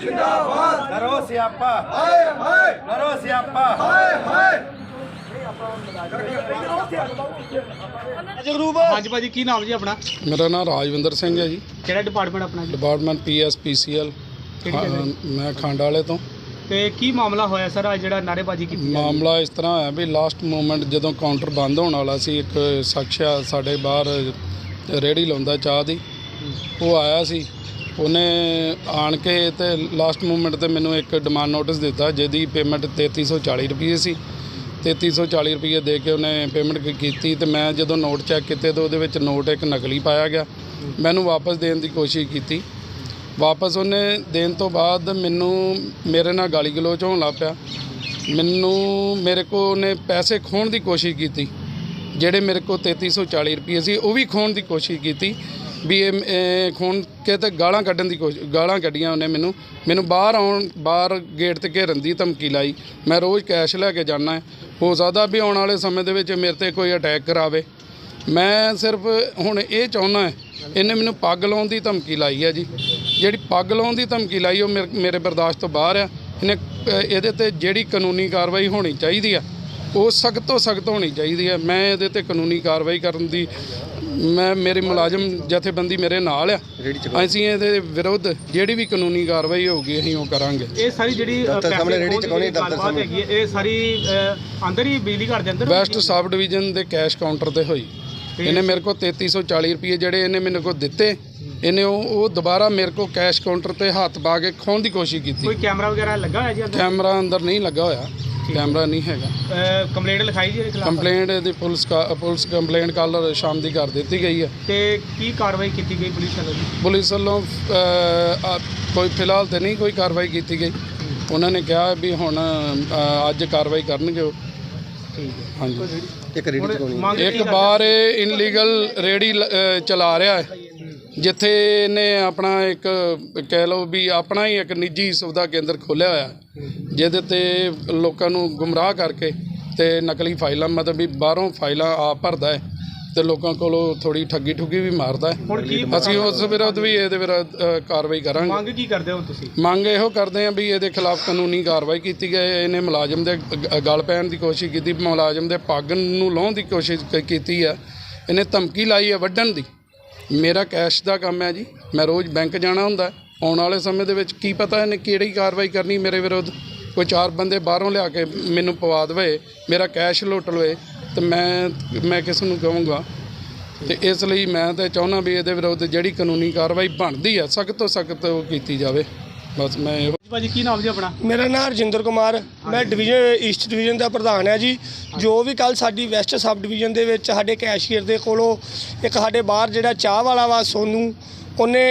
ਜਿੰਦਾਬਾਦ। ਕਰੋ ਸਿਆਪਾ। ਹਾਏ ਹਾਏ। ਕਰੋ ਸਿਆਪਾ। ਹਾਏ ਹਾਏ। ਜਗਰੂਪ। ਹਾਂਜੀ ਭਾਜੀ ਕੀ ਨਾਮ ਜੀ ਆਪਣਾ? ਮੇਰਾ ਨਾਮ ਰਾਜਵਿੰਦਰ ਸਿੰਘ ਹੈ ਜੀ। ਕਿਹੜਾ ਡਿਪਾਰਟਮੈਂਟ ਆਪਣਾ ਜੀ? ਡਿਪਾਰਟਮੈਂਟ ਪੀਐਸਪੀਸੀਐਲ ਕਿਹੜੀ ਜਗ੍ਹਾ? ਜੀ? ਮੈਂ ਖੰਡ ਵਾਲੇ ਤੋਂ। ਤੇ ਕੀ ਮਾਮਲਾ ਹੋਇਆ ਸਰ? ਅੱਜ ਜਿਹੜਾ ਨਾਰੇਬਾਜ਼ੀ ਕੀਤੀ ਜਾ ਰਹੀ ਹੈ? ਮਾਮਲਾ ਇਸ ਤਰ੍ਹਾਂ ਹੋਇਆ ਵੀ ਲਾਸਟ ਮੂਮੈਂਟ ਜਦੋਂ ਕਾਊਂਟਰ ਬੰਦ ਹੋਣ ਵਾਲਾ ਸੀ ਇੱਕ ਸ਼ਖਸ ਸਾਡੇ ਬਾਹਰ ਰੇੜੀ ਲਾਉਂਦਾ ਚਾਹ ਦੀ। ਉਹ ਆਇਆ ਸੀ। ਉਹਨੇ ਆਣ ਕੇ ਤੇ ਲਾਸਟ ਮੂਮੈਂਟ ਤੇ ਮੈਨੂੰ ਇੱਕ ਡਿਮਾਂਡ ਨੋਟਿਸ ਦਿੱਤਾ, ਜਿਹਦੀ ਪੇਮੈਂਟ 3340 ਰੁਪਏ ਸੀ। 3340 ਰੁਪਏ ਦੇ ਕੇ ਉਹਨੇ ਪੇਮੈਂਟ ਕੀਤੀ ਤੇ ਮੈਂ ਜਦੋਂ ਨੋਟ ਚੈੱਕ ਕੀਤੇ ਤਾਂ ਉਹਦੇ ਵਿੱਚ ਨੋਟ ਇੱਕ ਨਕਲੀ ਪਾਇਆ ਗਿਆ। ਮੈਨੂੰ ਵਾਪਸ ਦੇਣ ਦੀ ਕੋਸ਼ਿਸ਼ ਕੀਤੀ। ਵਾਪਸ ਉਹਨੇ ਦੇਣ ਤੋਂ ਬਾਅਦ ਮੈਨੂੰ ਮੇਰੇ ਨਾਲ ਗਾਲੀ ਗਲੋਚ ਹੋਣ ਲੱਗ ਪਿਆ। ਮੈਨੂੰ, ਮੇਰੇ ਕੋ ਉਹਨੇ ਪੈਸੇ ਖੋਣ ਦੀ ਕੋਸ਼ਿਸ਼ ਕੀਤੀ, ਜਿਹੜੇ ਮੇਰੇ ਕੋ 3340 ਰੁਪਏ ਸੀ, ਉਹ ਵੀ ਖੋਣ ਦੀ ਕੋਸ਼ਿਸ਼ ਕੀਤੀ। ਵੀ ਇਹ ਖੂਨ ਖੋਣ ਕੇ ਤੇ ਗਾਲਾਂ ਕੱਢਣ ਦੀ ਕੋਸ਼ਿਸ਼, ਗਾਲਾਂ ਕੱਢੀਆਂ ਉਹਨੇ ਮੈਨੂੰ। ਮੈਨੂੰ ਬਾਹਰ ਆਉਣ, ਬਾਹਰ ਗੇਟ ਤੇ ਘੇਰਨ ਦੀ ਧਮਕੀ ਲਾਈ। ਮੈਂ ਰੋਜ਼ ਕੈਸ਼ ਲੈ ਕੇ ਜਾਣਾ ਹੈ। ਹੋ ਸਕਦਾ ਵੀ ਆਉਣ ਵਾਲੇ ਸਮੇਂ ਦੇ ਵਿੱਚ ਮੇਰੇ ਤੇ ਕੋਈ ਅਟੈਕ ਕਰਾਵੇ। ਮੈਂ ਸਿਰਫ ਹੁਣ ਇਹ ਚਾਹੁੰਦਾ ਹੈ, ਇਹਨੇ ਮੈਨੂੰ ਪੱਗ ਲਾਉਣ ਦੀ ਧਮਕੀ ਲਾਈ ਹੈ ਜੀ। ਜਿਹੜੀ ਪੱਗ ਲਾਉਣ ਦੀ ਧਮਕੀ ਲਾਈ, ਉਹ ਮੇਰੇ- ਮੇਰੇ ਬਰਦਾਸ਼ਤ ਤੋਂ ਬਾਹਰ ਆ। ਇਹਨੇ, ਇਹਦੇ ਤੇ ਜਿਹੜੀ ਕਾਨੂੰਨੀ ਕਾਰਵਾਈ ਹੋਣੀ ਚਾਹੀਦੀ ਆ ਉਹ ਸਖਤ ਤੋਂ ਸਖਤ ਹੋਣੀ ਚਾਹੀਦੀ ਹੈ। ਮੈਂ ਇਹਦੇ ਤੇ ਕਾਨੂੰਨੀ ਕਾਰਵਾਈ ਕਰਨ ਦੀ ਮੈਂ ਮੇਰੀ ਮੁਲਾਜ਼ਮ ਜਥੇਬੰਦੀ ਮੇਰੇ ਨਾਲ ਆ। ਅਸੀਂ ਇਹਦੇ ਵਿਰੁੱਧ ਜਿਹੜੀ ਵੀ ਕਾਨੂੰਨੀ ਕਾਰਵਾਈ ਹੋਊਗੀ ਅਸੀਂ ਉਹ ਕਰਾਂਗੇ। ਇਹ ਸਾਰੀ ਜਿਹੜੀ ਦਫ਼ਤਰ ਸਾਹਮਣੇ ਦੀ ਚੁਕਾਉਣੀ, ਦਫ਼ਤਰ ਗੱਲਬਾਤ ਹੈਗੀ ਹੈ, ਇਹ ਸਾਰੀ ਅੰਦਰ ਹੀ ਬਿਜਲੀ ਘਰ ਦੇ ਅੰਦਰ ਹੋਈ ਵੈਸਟ ਸਬ ਡਿਵੀਜ਼ਨ ਦੇ ਕੈਸ਼ ਕਾਊਂਟਰ ਤੇ ਹੋਈ। ਇਹਨੇ ਮੇਰੇ ਕੋਲ 3340 ਰੁਪਏ ਜਿਹੜੇ ਇਹਨੇ ਮੈਨੂੰ ਕੋ ਦਿੱਤੇ ਇਹਨੇ ਉਹ ਉਹ ਦੁਬਾਰਾ ਮੇਰੇ ਕੋਲ ਕੈਸ਼ ਕਾਊਂਟਰ ਤੇ ਹੱਥ ਪਾ ਕੇ ਖੋਣ ਦੀ ਕੋਸ਼ਿਸ਼ ਕੀਤੀ। ਕੋਈ ਕੈਮਰਾ ਵਗੈਰਾ ਲੱਗਾ ਹੋਇਆ ਜੀ ਅੰਦਰ? ਕੈਮਰਾ ਅੰਦਰ ਨਹੀਂ ਲੱਗਾ ਹੋਇਆ। ਕੈਮਰਾ ਨਹੀਂ ਹੈਗਾ। ਕੰਪਲੇਂਟ ਲਿਖਾਈ ਜੀ ਇਹਦੇ ਖਿਲਾਫ? ਕੰਪਲੇਂਟ ਇਹਦੀ ਪੁਲਿਸ ਕਾ- ਪੁਲਿਸ ਕੰਪਲੇਂਟ ਕੱਲ ਸ਼ਾਮ ਦੀ ਕਰ ਦਿੱਤੀ ਗਈ ਹੈ। ਤੇ ਕੀ ਕਾਰਵਾਈ ਕੀਤੀ ਗਈ ਪੁਲਿਸ ਵੱਲੋਂ ਜੀ? ਪੁਲਿਸ ਵੱਲੋਂ ਆ, ਕੋਈ ਫਿਲਹਾਲ ਤੇ ਨਹੀਂ ਕੋਈ ਕਾਰਵਾਈ ਕੀਤੀ ਗਈ। ਉਹਨਾਂ ਨੇ ਕਿਹਾ ਵੀ ਹੁਣ ਅੱਜ ਕਾਰਵਾਈ ਕਰਨਗੇ ਉਹ। ਠੀਕ ਹੈ। ਹਾਂਜੀ। ਇੱਕ ਰੇੜੀ ਮੰਗ ਕੀ ਇੱਕ? ਬਾਰ ਇਹ ਇਨਲੀਗਲ ਰੇੜੀ ਲ- ਚਲਾ ਰਿਹਾ ਹੈ। ਜਿੱਥੇ ਇਹਨੇ ਆਪਣਾ ਇੱਕ ਕਹਿ ਲਓ ਵੀ ਆਪਣਾ ਹੀ ਇੱਕ ਨਿੱਜੀ ਸੁਵਿਧਾ ਕੇਂਦਰ ਖੋਲ੍ਹਿਆ ਹੋਇਆ ਜਿਹਦੇ ਤੇ ਲੋਕਾਂ ਨੂੰ ਗੁੰਮਰਾਹ ਕਰਕੇ ਤੇ ਨਕਲੀ ਫਾਈਲਾਂ ਮਤਲਬ ਵੀ ਬਾਹਰੋਂ ਫਾਈਲਾਂ ਆਪ ਭਰਦਾ ਹੈ ਤੇ ਲੋਕਾਂ ਕੋਲੋਂ ਥੋੜੀ ਠੱਗੀ ਠੁੱਗੀ ਵੀ ਮਾਰਦਾ ਹੈ। ਅਸੀਂ ਉਸ ਵਿਰੁੱਧ ਵੀ ਇਹਦੇ ਵਿਰੁੱਧ ਕਾਰਵਾਈ ਕਰਾਂਗੇ। ਮੰਗ ਕੀ ਕਰਦੇ ਹੋ ਤੁਸੀਂ? ਮੰਗ ਇਹੋ ਕਰਦੇ ਆ ਵੀ ਇਹਦੇ ਖਿਲਾਫ ਕਾਨੂੰਨੀ ਕਾਰਵਾਈ ਕੀਤੀ ਗਈ ਇਹਨੇ ਮੁਲਾਜ਼ਮ ਦੇ ਗਲ ਪੈਣ ਦੀ ਕੋਸ਼ਿਸ਼ ਕੀਤੀ ਮੁਲਾਜ਼ਮ ਦੇ ਪੱਗ ਨੂੰ ਲਾਹੁਣ ਦੀ ਕੋਸ਼ਿਸ਼ ਕੀਤੀ ਆ। ਇਹਨੇ ਧਮਕੀ ਲਾਈ ਹੈ ਵੱਢਣ ਦੀ। ਮੇਰਾ ਕੈਸ਼ ਦਾ ਕੰਮ ਹੈ ਜੀ। ਮੈਂ ਰੋਜ਼ ਬੈਂਕ ਜਾਣਾ ਹੁੰਦਾ। ਆਉਣ ਵਾਲੇ ਸਮੇਂ ਦੇ ਵਿੱਚ ਕੀ ਪਤਾ ਇਹਨੇ ਕਿਹੜੀ ਕਾਰਵਾਈ ਕਰਨੀ ਮੇਰੇ ਵਿਰੁੱਧ। ਕੋਈ ਚਾਰ ਬੰਦੇ ਬਾਹਰੋਂ ਲਿਆ ਕੇ ਮੈਨੂੰ ਪਵਾ ਦੇਵੇ, ਮੇਰਾ ਕੈਸ਼ ਲੁੱਟ ਲਵੇ, ਤੇ ਮੈਂ ਮੈਂ ਕਿਸ ਨੂੰ ਕਹੂੰਗਾ? ਤੇ ਇਸ ਲਈ ਮੈਂ ਤਾਂ ਚਾਹੁੰਦਾ ਵੀ ਇਹਦੇ ਵਿਰੁੱਧ ਜਿਹੜੀ ਕਾਨੂੰਨੀ ਕਾਰਵਾਈ ਬਣਦੀ ਹੈ, ਸਖਤ ਤੋਂ ਸਖਤ ਉਹ ਕੀਤੀ ਜਾਵੇ। ਬਸ ਮੈਂ ਇਹੋ ਭਾਜੀ ਕੀ ਨਾਮ ਜੀ ਆਪਣਾ? ਮੇਰਾ ਨਾਮ ਰਜਿੰਦਰ ਕੁਮਾਰ। ਮੈਂ ਡਿਵੀਜ਼ਨ ਈਸਟ ਡਿਵੀਜ਼ਨ ਦਾ ਪ੍ਰਧਾਨ ਹੈ ਜੀ। ਜੋ ਵੀ ਕੱਲ ਸਾਡੀ ਵੈਸਟ ਸਬ ਡਿਵੀਜ਼ਨ ਦੇ ਵਿੱਚ ਸਾਡੇ ਕੈਸ਼ੀਅਰ ਦੇ ਕੋਲੋਂ ਇੱਕ ਸਾਡੇ ਬਾਹਰ ਜਿਹੜਾ ਚਾਹ ਵਾਲਾ ਵਾ ਸੋਨੂ ਉਹਨੇ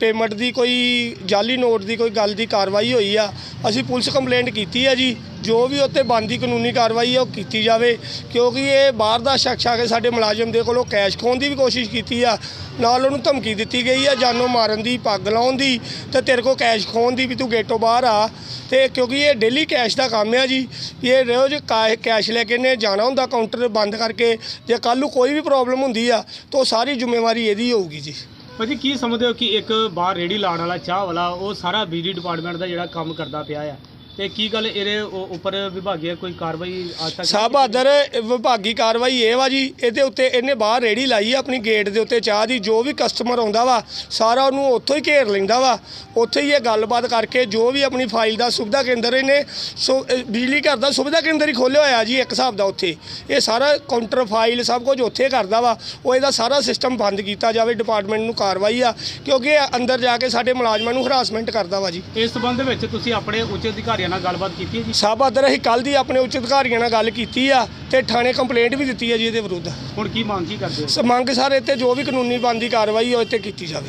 ਪੇਮੈਂਟ ਦੀ ਕੋਈ ਜਾਲੀ ਨੋਟ ਦੀ ਕੋਈ ਗੱਲ ਦੀ ਕਾਰਵਾਈ ਹੋਈ ਆ। ਅਸੀਂ ਪੁਲਿਸ ਕੰਪਲੇਂਟ ਕੀਤੀ ਆ ਜੀ। ਜੋ ਵੀ ਉੱਤੇ ਬਣਦੀ ਕਾਨੂੰਨੀ ਕਾਰਵਾਈ ਹੈ ਉਹ ਕੀਤੀ ਜਾਵੇ, ਕਿਉਂਕਿ ਇਹ ਬਾਹਰ ਦਾ ਸ਼ਖਸ ਆ ਕੇ ਸਾਡੇ ਮੁਲਾਜ਼ਮ ਦੇ ਕੋਲੋਂ ਕੈਸ਼ ਖੋਣ ਦੀ ਵੀ ਕੋਸ਼ਿਸ਼ ਕੀਤੀ ਆ। ਨਾਲ ਉਹਨੂੰ ਧਮਕੀ ਦਿੱਤੀ ਗਈ ਆ, ਜਾਨੋਂ ਮਾਰਨ ਦੀ, ਪੱਗ ਲਾਉਣ ਦੀ, ਤੇ ਤੇਰੇ ਕੋਲ ਕੈਸ਼ ਖੋਣ ਦੀ ਵੀ ਤੂੰ ਗੇਟੋਂ ਬਾਹਰ ਆ। ਤੇ ਕਿਉਂਕਿ ਇਹ ਡੇਲੀ ਕੈਸ਼ ਦਾ ਕੰਮ ਆ ਜੀ ਵੀ ਇਹ ਰੋਜ਼ ਕਾ- ਕੈਸ਼ ਲੈ ਕੇ ਇਹਨੇ ਜਾਣਾ ਹੁੰਦਾ ਕਾਊਂਟਰ ਬੰਦ ਕਰਕੇ, ਜੇ ਕੱਲ੍ਹ ਨੂੰ ਕੋਈ ਵੀ ਪ੍ਰੋਬਲਮ ਹੁੰਦੀ ਆ, ਤਾਂ ਉਹ ਸਾਰੀ ਜ਼ਿੰਮੇਵਾਰੀ ਇਹਦੀ ਹੋਊਗੀ ਜੀ। ਭਾਜੀ, ਕੀ ਸਮਝਦੇ ਹੋ ਕਿ ਇੱਕ ਬਾਹਰ ਰੇੜੀ ਲਾਉਣ ਵਾਲਾ, ਚਾਹ ਵਾਲਾ, ਉਹ ਸਾਰਾ ਬਿਜਲੀ ਡਿਪਾਰਟਮੈਂਟ ਦਾ ਜਿਹੜਾ ਕੰਮ ਕਰਦਾ ਪਿਆ ਆ? ਤੇ ਕੀ ਗੱਲ ਇਹਦੇ ਉ- ਉੱਪਰ ਵਿਭਾਗੀ ਕੋਈ ਕਾਰਵਾਈ ਅੱਜ ਤੱਕ ਸਾਹਿਬ ਬਹਾਦਰ ਵਿਭਾਗੀ ਕਾਰਵਾਈ ਇਹ ਵਾ ਜੀ ਇਹਦੇ ਉੱਤੇ ਇਹਨੇ ਬਾਹਰ ਰੇੜੀ ਲਾਈ ਆ ਆਪਣੀ ਗੇਟ ਦੇ ਉੱਤੇ ਚਾਹ ਦੀ ਜੋ ਵੀ ਕਸਟਮਰ ਆਉਂਦਾ ਵਾ ਸਾਰਾ ਉਹਨੂੰ ਉੱਥੋਂ ਹੀ ਘੇਰ ਲੈਂਦਾ ਵਾ। ਉੱਥੇ ਹੀ ਇਹ ਗੱਲਬਾਤ ਕਰਕੇ ਜੋ ਵੀ ਆਪਣੀ ਫਾਈਲ ਦਾ ਸੁਵਿਧਾ ਕੇਂਦਰ ਇਹਨੇ ਸੋ ਬਿਜਲੀ ਘਰ ਦਾ ਸੁਵਿਧਾ ਕੇਂਦਰ ਹੀ ਖੋਲ੍ਹਿਆ ਹੋਇਆ ਜੀ ਇੱਕ ਹਿਸਾਬ ਦਾ ਉੱਥੇ। ਇਹ ਸਾਰਾ ਕਾਊਂਟਰ ਫਾਈਲ ਸਭ ਕੁਝ ਉੱਥੇ ਕਰਦਾ ਵਾ। ਉਹ ਇਹਦਾ ਸਾਰਾ ਸਿਸਟਮ ਬੰਦ ਕੀਤਾ ਜਾਵੇ ਡਿਪਾਰਟਮੈਂਟ ਨੂੰ ਕਾਰਵਾਈ ਆ ਕਿਉਂਕਿ ਇਹ ਅੰਦਰ ਜਾ ਕੇ ਸਾਡੇ ਮੁਲਾਜ਼ਮਾਂ ਨੂੰ ਹਰਾਸਮੈਂਟ ਕਰਦਾ ਵਾ ਜੀ। ਇਸ ਸਬੰਧ ਵਿੱਚ ਤੁਸੀਂ ਆਪਣੇ ਉੱਚ ਅਧਿਕਾਰੀਆਂ ਨਾਲ ਗੱਲਬਾਤ ਕੀਤੀ ਹੈ ਜੀ? ਸਾਹਿਬ ਬਹਾਦਰ ਅਸੀਂ ਕੱਲ੍ਹ ਦੀ ਆਪਣੇ ਉੱਚ ਅਧਿਕਾਰੀਆਂ ਨਾਲ ਗੱਲ ਕੀਤੀ ਆ ਤੇ ਥਾਣੇ ਕੰਪਲੇਂਟ ਵੀ ਦਿੱਤੀ ਆ ਜੀ ਇਹਦੇ ਵਿਰੁੱਧ। ਹੁਣ ਕੀ ਮੰਗ ਕੀ ਕਰਦੇ ਹੋ? ਸ ਮੰਗ ਸਾਰੇ ਤੇ ਜੋ ਵੀ ਕਾਨੂੰਨੀ ਬਣਦੀ ਕਾਰਵਾਈ ਉਹ ਇੱਥੇ ਕੀਤੀ ਜਾਵੇ।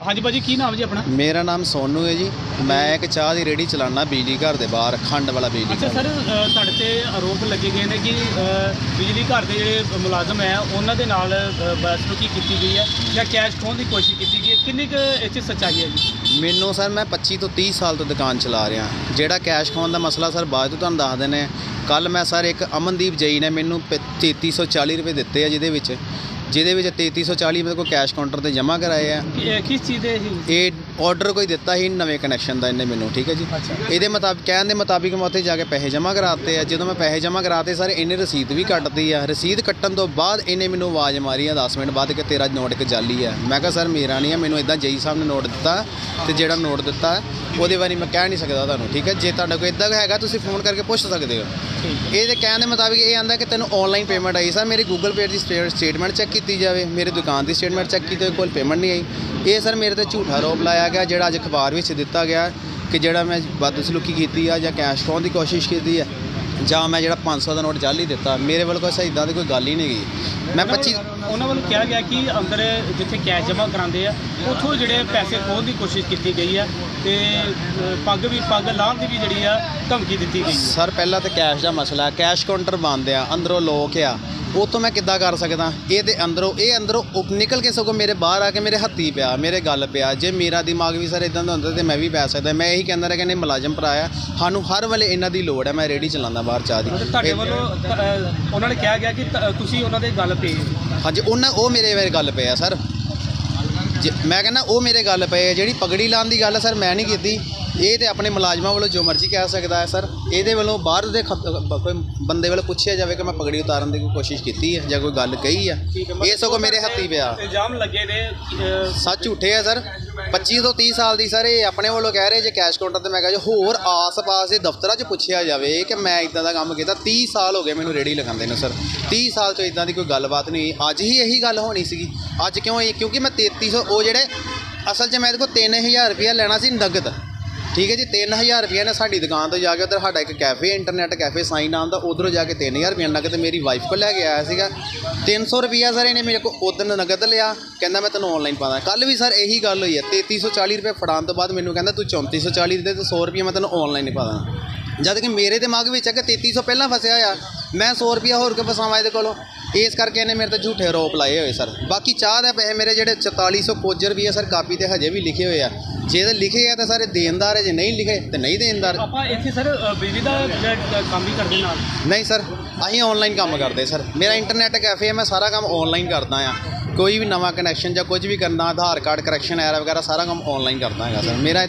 ਹਾਂਜੀ ਭਾਜੀ ਕੀ ਨਾਮ ਜੀ ਆਪਣਾ? ਮੇਰਾ ਨਾਮ ਸੋਨੂ ਹੈ ਜੀ। ਮੈਂ ਇੱਕ ਚਾਹ ਦੀ ਰੇੜੀ ਚਲਾਉਣਾ ਬਿਜਲੀ ਘਰ ਦੇ ਬਾਹਰ ਖੰਡ ਵਾਲਾ ਬਿਜਲੀ ਅੱਛਾ ਘਰ। ਸਰ ਅ, ਤੁਹਾਡੇ ਤੇ ਆਰੋਪ ਲੱਗੇ ਗਏ ਨੇ ਕਿ ਅ, ਬਿਜਲੀ ਘਰ ਦੇ ਜਿਹੜੇ ਮੁਲਾਜ਼ਮ ਹੈ ਉਹਨਾਂ ਦੇ ਨਾਲ ਅ, ਬਦਸਲੂਕੀ ਕੀਤੀ ਗਈ ਹੈ? ਜਾਂ ਕੈਸ਼ ਖੋਹਣ ਦੀ ਕੋਸ਼ਿਸ਼ ਕੀਤੀ ਗਈ ਹੈ? ਕਿੰਨੀ ਕੁ ਇਹ 'ਚ ਸੱਚਾਈ ਹੈ ਜੀ? ਮੈਨੂੰ ਸਰ ਮੈਂ 25 ਤੋਂ 30 ਸਾਲ ਤੋਂ ਦੁਕਾਨ ਚਲਾ ਰਿਹਾ। ਜਿਹੜਾ ਕੈਸ਼ ਖਾਣ ਦਾ ਮਸਲਾ ਸਰ ਬਾਅਦ ਤੋਂ ਤੁਹਾਨੂੰ ਦੱਸ ਦਿੰਦੇ ਕੱਲ ਮੈਂ ਸਰ ਇੱਕ ਅਮਨਦੀਪ ਜਈ ਨੇ ਮੈਨੂੰ ਪ- 3340 ਰੁਪਏ ਦਿੱਤੇ ਆ ਜਿਹਦੇ ਵਿੱਚ। ਜਿਹਦੇ ਵਿੱਚ 3340 ਮੇਰੇ ਕੋਲ ਕੈਸ਼ ਕਾਊਂਟਰ ਤੇ ਜਮ੍ਹਾਂ ਕਰਾਏ ਆ। ਇਹ ਕਿਸ ਚੀਜ਼ ਦੇ ਸੀ? ਇਹ ਆਰਡਰ ਕੋਈ ਦਿੱਤਾ ਸੀ ਨਵੇਂ ਕਨੈਕਸ਼ਨ ਦਾ ਇਹਨੇ ਮੈਨੂੰ ਠੀਕ ਹੈ ਜੀ? ਇਹਦੇ ਮੁਤਾਬਕ ਕਹਿਣ ਦੇ ਮੁਤਾਬਿਕ ਮੈਂ ਉੱਥੇ ਜਾ ਕੇ ਪੈਸੇ ਜਮ੍ਹਾਂ ਕਰਾਤੇ ਆ। ਜਦੋਂ ਮੈਂ ਪੈਸੇ ਜਮ੍ਹਾਂ ਕਰਾਤੇ ਸਰ ਇਹਨੇ ਰਸੀਦ ਵੀ ਕੱਟਦੀ ਆ। ਰਸੀਦ ਕੱਟਣ ਤੋਂ ਬਾਅਦ ਇਹਨੇ ਮੈਨੂੰ ਆਵਾਜ਼ ਮਾਰੀ ਆ 10 ਮਿੰਟ ਬਾਅਦ ਕਿ ਤੇਰਾ ਨੋਟ ਇੱਕ ਜਾਲੀ ਆ। ਮੈਂ ਕਿਹਾ ਸਰ ਮੇਰਾ ਨਹੀਂ ਆ ਮੈਨੂੰ ਇਦਾਂ ਜਈ ਸਾਹਿਬ ਨੇ ਨੋਟ ਦਿੱਤਾ ਤੇ ਜਿਹੜਾ ਨੋਟ ਦਿੱਤਾ ਉਹਦੇ ਬਾਰੇ ਮੈਂ ਕਹਿ ਨਹੀਂ ਸਕਦਾ ਤੁਹਾਨੂੰ ਠੀਕ ਹੈ? ਜੇ ਤੁਹਾਡਾ ਕੋਈ ਇਦਾਂ ਹੈਗਾ ਤੁਸੀਂ ਫੋਨ ਕਰਕੇ ਪੁੱਛ ਸਕਦੇ ਹੋ। ਇਹਦੇ ਕਹਿਣ ਦੇ ਮੁਤਾਬਿਕ ਇਹ ਆਂਦਾ ਕਿ ਤੈਨੂੰ ਆਨਲਾਈਨ ਪੇਮੈਂਟ ਆਈ। ਸਰ ਮੇਰੀ ਗੂਗਲ ਪੇ ਦੀ ਸਟੇਟਮੈਂਟ ਚੈੱਕ ਕੀਤੀ ਜਾਵੇ ਮੇਰੇ ਦੁਕਾਨ ਦੀ ਸਟੇਟਮੈਂਟ ਚੈੱਕ ਕੀਤੀ ਕੋਈ ਪੇਮੈਂਟ ਨਹੀਂ ਆਈ। ਇਹ ਸਰ ਮੇਰੇ ਤੇ ਝੂਠਾ ਆਰੋਪ ਲਾਇਆ ਗਿਆ ਜਿਹੜਾ ਅੱਜ ਅਖਬਾਰ ਵਿੱਚ ਦਿੱਤਾ ਗਿਆ ਕਿ ਜਿਹੜਾ ਮੈਂ ਬਦਸਲੂਕੀ ਕੀਤੀ ਆ ਜਾਂ ਕੈਸ਼ ਪਾਉਣ ਦੀ ਕੋਸ਼ਿਸ਼ ਕੀਤੀ ਹੈ ਜਾਂ ਮੈਂ ਜਿਹੜਾ 500 ਦਾ ਨੋਟ ਜਾਲੀ ਦਿੱਤਾ ਮੇਰੇ ਵੱਲ ਕੋਈ ਸਹੀ ਇਦਾਂ ਦੀ ਕੋਈ ਗੱਲ ਹੀ ਨਹੀਂ ਗਈ। ਮੈਂ 25 ਉਹਨਾਂ ਵੱਲੋਂ ਕਿਹਾ ਗਿਆ ਕਿ ਅੰਦਰ ਜਿੱਥੇ ਕੈਸ਼ ਜਮ੍ਹਾਂ ਕਰਾਉਂਦੇ ਆ ਉੱਥੋਂ ਜਿਹੜੇ ਪੈਸੇ ਖੋਹਣ ਦੀ ਕੋਸ਼ਿਸ਼ ਕੀਤੀ ਗਈ ਆ ਤੇ ਪੱਗ ਵੀ ਪੱਗ ਲਾਹਣ ਦੀ ਵੀ ਜਿਹੜੀ ਆ ਧਮਕੀ ਦਿੱਤੀ ਗਈ ਸਰ ਪਹਿਲਾਂ ਤਾਂ ਕੈਸ਼ ਦਾ ਮਸਲਾ ਕੈਸ਼ ਕਾਊਂਟਰ ਬੰਦ ਆ ਅੰਦਰੋਂ ਲੋਕ ਆ। ਉਹ ਤੋਂ ਮੈਂ ਕਿੱਦਾਂ ਕਰ ਸਕਦਾ? ਇਹ ਤੇ ਅੰਦਰੋਂ ਇਹ ਅੰਦਰੋਂ ਉਪ- ਨਿਕਲ ਕੇ ਸਗੋਂ ਮੇਰੇ ਬਾਹਰ ਆ ਕੇ ਮੇਰੇ ਹੱਥੀ ਪਿਆ ਮੇਰੇ ਗੱਲ ਪਿਆ। ਜੇ ਮੇਰਾ ਦਿਮਾਗ ਵੀ ਸਰ ਇਦਾਂ ਦਾ ਹੁੰਦਾ ਤੇ ਮੈਂ ਵੀ ਪੈ ਸਕਦਾ। ਮੈਂ ਇਹੀ ਕਹਿੰਦਾ ਰਿਹਾ ਕਿ ਨਹੀਂ ਮੁਲਾਜ਼ਮ ਭਰਾ ਆ। ਸਾਨੂੰ ਹਰ ਵੇਲੇ ਇਹਨਾਂ ਦੀ ਲੋੜ ਹੈ ਮੈਂ ਰੇੜੀ ਚਲਾਉਂਦਾ ਬਾਹਰ ਚਾਹ ਦੀ। ਤੁਹਾਡੇ ਵੱਲੋਂ ਉਹਨਾਂ ਨੇ ਕਿਹਾ ਗਿਆ ਕਿ ਤੁਸੀਂ ਉਹਨਾਂ ਦੇ ਗੱਲ ਪੇ ਹਾਂਜੀ ਉਹਨਾਂ ਉਹ ਮੇਰੇ ਵੇਰੇ ਗੱਲ ਪਏ ਆ ਸਰ। ਮੈਂ ਕਹਿੰਦਾ ਉਹ ਮੇਰੇ ਗੱਲ ਪਏ ਜਿਹੜੀ ਪਗੜੀ ਲਾਉਣ ਦੀ ਗੱਲ ਸਰ ਮੈਂ ਨਹੀਂ ਕੀਤੀ। ਇਹ ਤੇ ਆਪਣੇ ਮੁਲਾਜ਼ਮਾਂ ਵੱਲੋਂ ਜੋ ਮਰਜ਼ੀ ਕਹਿ ਸਕਦਾ ਹੈ ਸਰ। ਇਹਦੇ ਵੱਲੋਂ ਬਾਹਰ ਦੇ ਕੋਈ ਬੰਦੇ ਵੱਲੋਂ ਪੁੱਛਿਆ ਜਾਵੇ ਕਿ ਮੈਂ ਪਗੜੀ ਉਤਾਰਨ ਦੀ ਕੋਈ ਕੋਸ਼ਿਸ਼ ਕੀਤੀ ਹੈ ਜਾਂ ਕੋਈ ਗੱਲ ਕਹੀ ਆ ਇਹ ਸਗੋਂ ਮੇਰੇ ਹੱਥੀ ਪਿਆ। ਇਲਜ਼ਾਮ ਲੱਗੇ ਨੇ ਸੱਚ ਝੂਠੇ ਆ ਸਰ। 25 ਤੋਂ 30 ਸਾਲ ਦੀ ਸਰ ਇਹ ਆਪਣੇ ਵੱਲੋਂ ਕਹਿ ਰਹੇ ਜੇ ਕੈਸ਼ ਕਾਊਂਟਰ ਤੇ ਮੈਂ ਕਿਹਾ ਜੀ ਹੋਰ ਆਸ-ਪਾਸ ਦੇ ਦਫ਼ਤਰਾਂ 'ਚ ਪੁੱਛਿਆ ਜਾਵੇ ਕਿ ਮੈਂ ਇਦਾਂ ਦਾ ਕੰਮ ਕੀਤਾ 30 ਸਾਲ ਹੋ ਗਏ ਮੈਨੂੰ ਰੇੜੀ ਲਗਾਉਂਦੇ ਨੂੰ ਸਰ। 30 ਸਾਲ ਤੋਂ ਇਦਾਂ ਦੀ ਕੋਈ ਗੱਲਬਾਤ ਨਹੀਂ ਅੱਜ ਹੀ ਇਹੀ ਗੱਲ ਹੋਣੀ ਸੀਗੀ। ਅੱਜ ਕਿਉਂ ਹੋਈ ਕਿਉਂਕਿ ਮੈਂ 3300 ਉਹ ਜਿਹੜੇ ਅਸਲ 'ਚ ਮੈਂ ਇਹਦੇ ਕੋਲ 3000 ਰੁਪਇਆ ਲੈਣਾ ਸੀ ਨਗਦ। ਠੀਕ ਹੈ ਜੀ 3000 ਰੁਪਏ ਨੇ ਸਾਡੀ ਦੁਕਾਨ ਤੋਂ ਜਾ ਕੇ ਉਧਰ ਸਾਡਾ ਇੱਕ ਕੈਫੇ ਇੰਟਰਨੈਟ ਕੈਫੇ ਸਾਈਨ ਨਾਮ ਦਾ, ਉਧਰੋਂ ਜਾ ਕੇ 3000 ਰੁਪਏ ਨਗਦ ਮੇਰੀ ਵਾਈਫ ਕੋਲ ਲੈ ਕੇ ਆਇਆ ਸੀਗਾ। 300 ਰੁਪਿਆ ਸਰ ਇਹਨੇ ਮੇਰੇ ਕੋਲ ਉਦੋਂ ਨਗਦ ਲਿਆ, ਕਹਿੰਦਾ ਮੈਂ ਤੈਨੂੰ ਆਨਲਾਈਨ ਪਾਦਾ ਕੱਲ ਵੀ ਸਰ ਇਹੀ ਗੱਲ ਹੋਈ ਹੈ 3340 ਰੁਪਏ ਫੜਾਉਣ ਤੋਂ ਬਾਅਦ ਮੈਨੂੰ ਕਹਿੰਦਾ ਤੂੰ 3440 ਦੇ ਤੇ 100 ਰੁਪਏ ਮੈਂ ਤੈਨੂੰ ਆਨਲਾਈਨ ਨਹੀਂ ਪਾਦਾ ਜਦ ਕਿ ਮੇਰੇ ਦਿਮਾਗ ਵਿੱਚ ਹੈ ਕਿ 3300 ਪਹਿਲਾਂ ਫਸਿਆ ਆ। ਮੈਂ 100 ਰੁਪਏ ਹੋਰ ਕਿਉਂ ਫਸਾਵਾਂ ਇਹਦੇ ਕੋਲੋਂ? ਇਸ ਕਰਕੇ ਇਹਨੇ ਮੇਰੇ ਤੇ ਝੂਠੇ ਆਰੋਪ ਲਾਏ ਹੋਏ ਸਰ। ਬਾਕੀ ਚਾਹ ਦੇ ਪੈਸੇ ਮੇਰੇ ਜਿਹੜੇ 4400 ਕੁਝ ਰੁਪਏ ਸਰ ਕਾਪੀ ਤੇ ਹਜੇ ਵੀ ਲਿਖੇ ਹੋਏ ਆ। ਜੇ ਇਹਦੇ ਲਿਖੇ ਆ ਤਾਂ ਸਾਰੇ ਦੇਣਦਾਰ ਹੈ ਜੇ ਨਹੀਂ ਲਿਖੇ ਤੇ ਨਹੀਂ ਦੇਣਦਾਰ। ਆਪਾਂ ਇੱਥੇ ਸਰ ਬਿਜਲੀ ਦਾ ਕੰਮ ਵੀ ਕਰਦੇ ਨਾਲ। ਨਹੀਂ ਸਰ ਅਸੀਂ ਆਨਲਾਈਨ ਕੰਮ ਕਰਦੇ ਸਰ। ਮੇਰਾ ਇੰਟਰਨੈਟ ਕੈਫੇ ਹੈ ਮੈਂ ਸਾਰਾ ਕੰਮ ਆਨਲਾਈਨ ਕਰਦਾ ਆ। ਕੋਈ ਵੀ ਨਵਾਂ ਕਨੈਕਸ਼ਨ ਜਾਂ ਕੁਝ ਵੀ ਕਰਨਾ ਆਧਾਰ ਕਾਰਡ ਕਰੈਕਸ਼ਨ ਐਰਾ ਵਗੈਰਾ ਸਾਰਾ ਕੰਮ ਆਨਲਾਈਨ ਕਰਦਾ ਹੈਗਾ ਸਰ। ਮੇਰਾ